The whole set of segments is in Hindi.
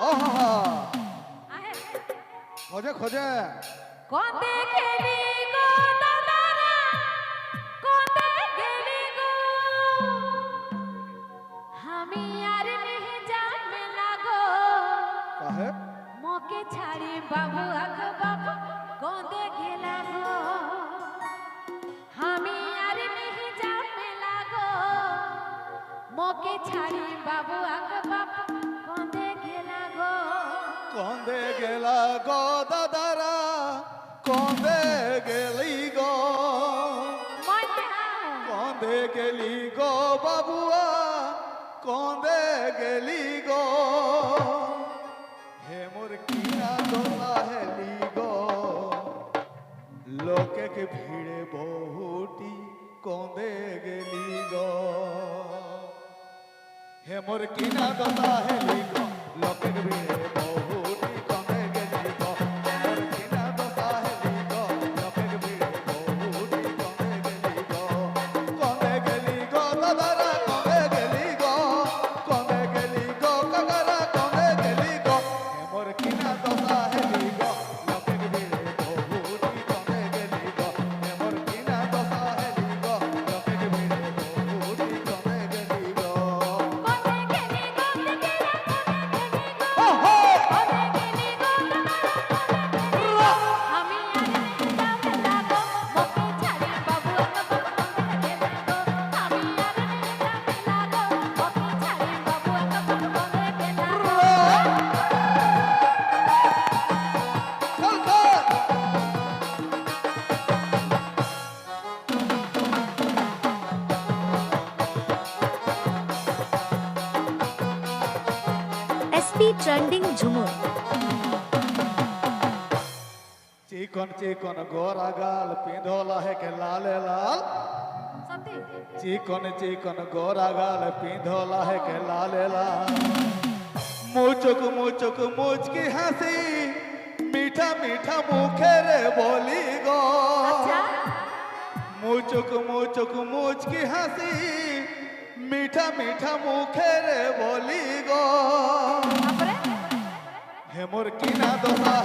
আহা খোঁজে খোঁজে কোতে গেলি গো দাদারা কোতে গেলি গো আমি আর নেহি যাবে লাগো কাহে মোকে ছাড়ি বাবু আগ বাবু কোতে গেলা গো আমি আর নেহি যাবে লাগো মোকে ছাড়ি বাবু আগ বাবু কন্দে গেলা গো দাদারা কন্দে গেলি গো। কন্দে গেলি গো বাবুয়া কন্দে গেলি গো। হে মোর কিনা দোলা হেলি গো। লোকে কে ভিড়ে বহুটি কন্দে গেলি গো। হে মোর কিনা দোলা হেলি গো লোকে ভিড়ে বহুটি काफ़ी ट्रेंडिंग झुमर चिकन चिकन गोरा गाल पिंधोला है के लाल लाल। चिकन चिकन गोरा गाल पिंधोला है के लाल लाल। मुचक मुचक मुच के हँसी मीठा मीठा मुखे रे बोली गो। अच्छा। मुचक मुचक मुच के हँसी मीठा मीठा मुखे रे Thank you.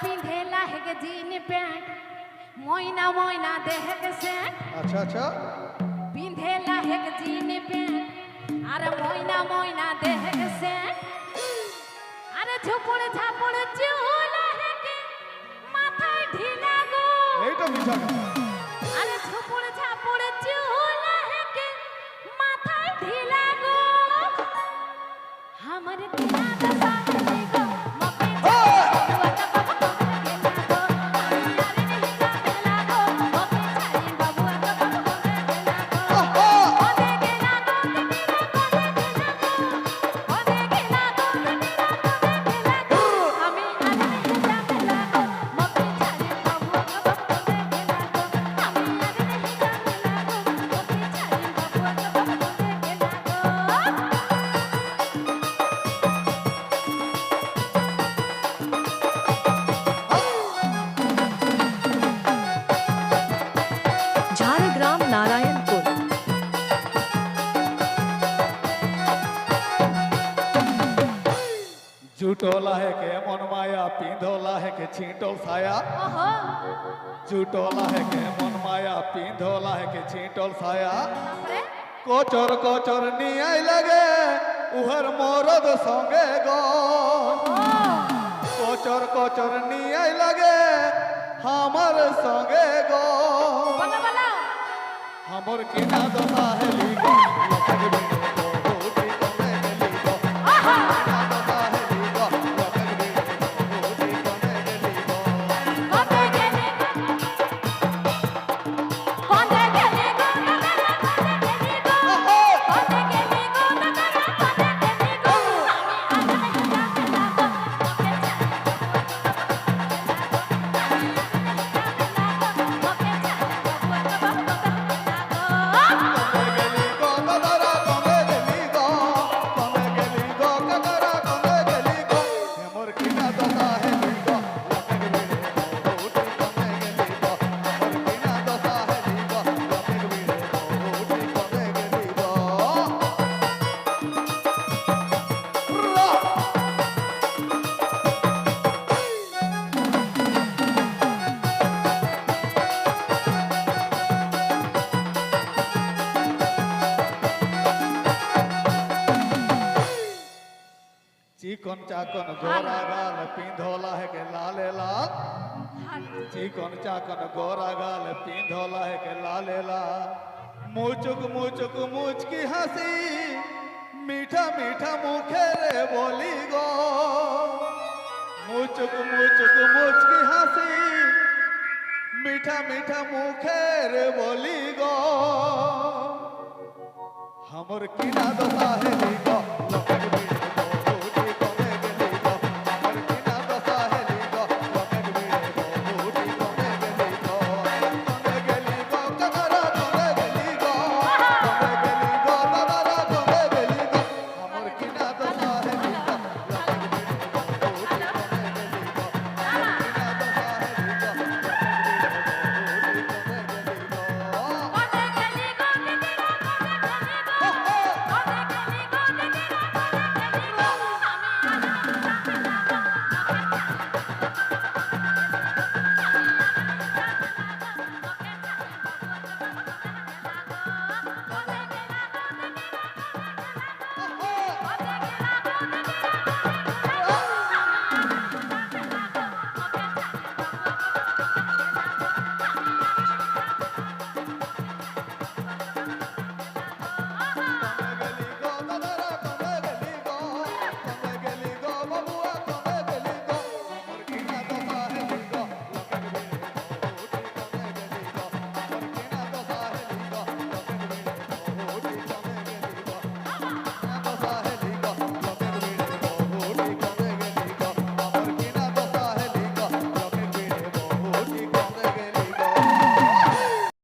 আরে পিঁধেলা জিন প্যান্ট ময়না ময়না দেহকে সেন্ট আচ্ছা আচ্ছা। পিঁধে হেগে জিন প্যান্ট আর ময়না ময়না দেহকে সেন্ট আরে ঝুপুড় ঝাপুড় চুলা হেকে মাথায় ঢিলা গো। এইটা মিছা কথা। संग्राम नारायणपुर झूठोला है के मन माया पींधोला है के छींटो साया। झूठोला है के मन माया पींधोला है के छींटो साया। कोचर कोचर निया लगे उहर मोरद संगे गो। कोचर कोचर निया लगे हमर संगे गो। amor que nada चिकन चाकन गोरा गाल पिंधोला है के लाले लाल? चिकन चाकन गोरा गाल पिंधोला है के लाले लाल? मुचुक मुचुक मुच की हँसी, मीठा मीठा मुखे रे बोली गो। मुचुक मुचुक मुच की हँसी, मीठा मीठा मुखे रे बोली गो। हमर किना दशा है